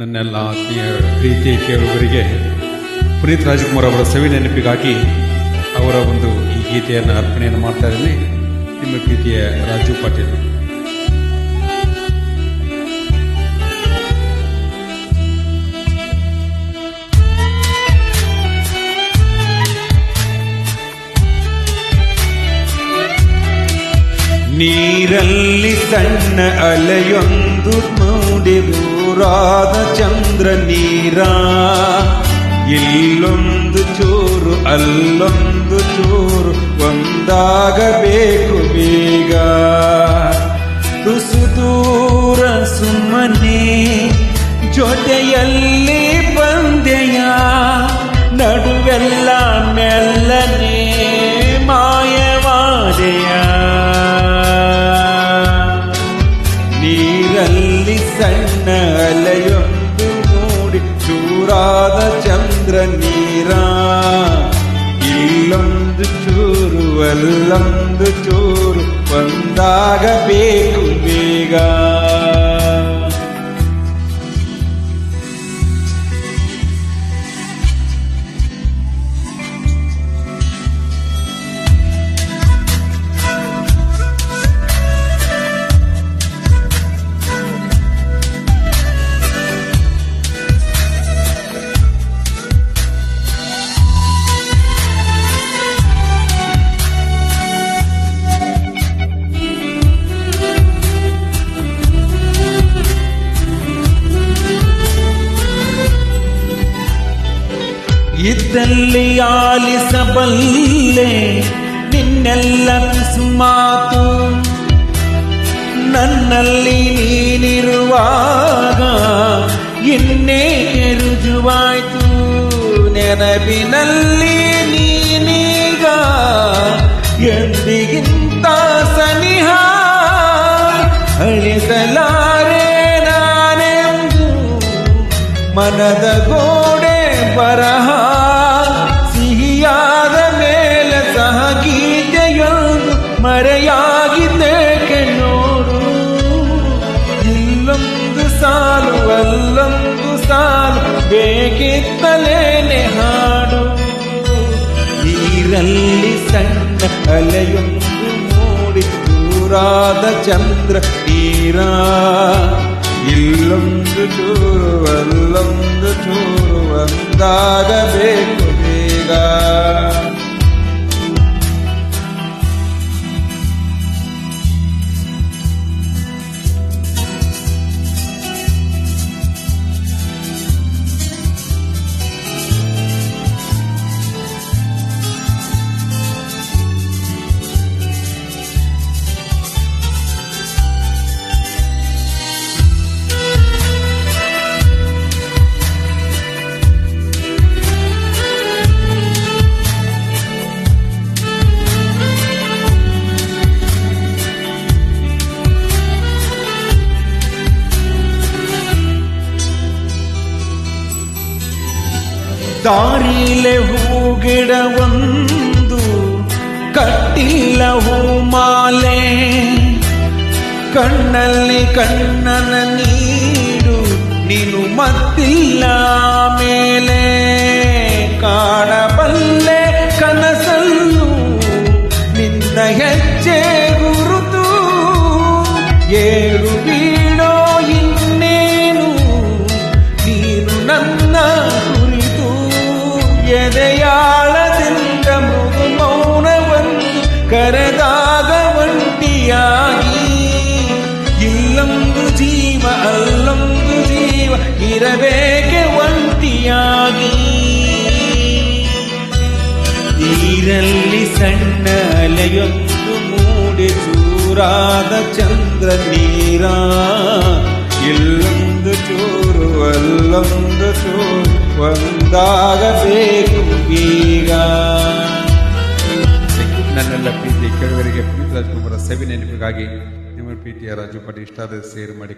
ನನ್ನೆಲ್ಲ ಆತ್ಮೀಯ ಪ್ರೀತಿ ಕೇಳುವವರಿಗೆ ಪುನೀತ್ ರಾಜ್ಕುಮಾರ್ ಅವರ ಸವಿ ನೆನಪಿಗಾಗಿ ಅವರ ಒಂದು ಈ ಗೀತೆಯನ್ನು ಅರ್ಪಣೆಯನ್ನು ಮಾಡ್ತಾ ಇದ್ದೀನಿ. ನಿಮ್ಮ ಪ್ರೀತಿಯ ರಾಜು ಪಾಟೀಲ್. ನೀರಲ್ಲಿ ಸಣ್ಣ ಅಲೆಯೊಂದು ಮೂಡಿರೂರಾದ ಚಂದ್ರ ನೀರ. ಇಲ್ಲೊಂದು ಚೂರು, ಅಲ್ಲೊಂದು ಚೂರು, ಒಂದಾಗಬೇಕು ಬೇಗ. ತುಸು ದೂರ ಸುಮ್ಮನೆ ಜೊತೆಯಲ್ಲಿ ಚೂರಾದ ಚಂದ್ರ ನೀರ ಇಲ್ಲೊಂದು ಚೂರು ಅಲ್ಲೊಂದು ಚೂರು ಒಂದಾಗಬೇಕು ಬೇಗ ಇದ್ದಲ್ಲಿ ಆಲಿಸಬಲ್ಲೆ ನಿನ್ನೆಲ್ಲ ಪಿಸು ಮಾತು ನನ್ನಲ್ಲಿ ನೀನಿರುವಾಗ ಇನ್ನೇ ರುಜುವಾಯ್ತು ನೆನಪಿನಲ್ಲಿ ನೀನೀಗ ಎಂದಿಗಿಂತ ಸನಿಹ ಅಳಿಸಲಾರೆ ನಾನೆಂದು ಮನದ ಗೋಡೆ ಬರಹ ಸಿಹಿಯಾದ ಮೇಲೆ ಸಹ ಗೀತೆಯೊಂದು ಮರೆಯಾಗಿದ್ದೇಕೆ ನೋಡು. ಇಲ್ಲೊಂದು ಸಾಲು, ಅಲ್ಲೊಂದು ಸಾಲು, ಬೇಕಿತ್ತಲೇನೆ ಹಾಡು. ನೀರಲ್ಲಿ ಸಣ್ಣ ಅಲೆಯೊಂದು ಮೂಡಿ ದೂರಾದ ಚಂದ್ರ ನೀರ ಇಲ್ಲೊಂದು ಚೂರು ಅಲ್ಲೊಂದು ಚೂರು ಒಂದಾಗಬೇಕು ಬೇಗ ದಾರಿಲೆ ಹೂ ಗಿಡವೊಂದು ಕಟ್ಟಿಲ್ಲ ಹೂಮಾಲೆ. ಕಣ್ಣಲ್ಲಿ ಕಣ್ಣನ ನೀಡು, ನೀನು ಮತ್ತಿಲ್ಲ ಮೇಲೆ. ಕಾಣಬಲ್ಲೆ ಕನಸಲ್ಲು, ನಿನ್ನ ಹೆಜ್ಜೆ ಗುರುತು. ಏಳು ಜೀವ ಅಲ್ಲೊಂದು ಜೀವ ಇರಬೇಕೆ ಒಂಟಿಯಾಗಿ. ನೀರಲ್ಲಿ ಸಣ್ಣ ಅಲೆಯೊಂದು ಮೂಡಿ ಚೂರಾದ ಚಂದ್ರ ನೀರ. ಇಲ್ಲೊಂದು ಚೂರು, ಅಲ್ಲೊಂದು ಚೂರು ಒಂದಾಗಬೇಕು ಈಗ. ನನ್ನೆಲ್ಲ ಪ್ರೀತಿ ಕೆಳವರಿಗೆ ಪುನೀತ್ ರಾಜ್ಕುಮಾರ ಸವಿ ನೆನಪಿಗಾಗಿ ನಿಮ್ಮ ಪ್ರೀತಿಯ ರಾಜು ಪಾಟಿ ಇಷ್ಟಾದ ಸೇರ್ ಮಾಡಿ.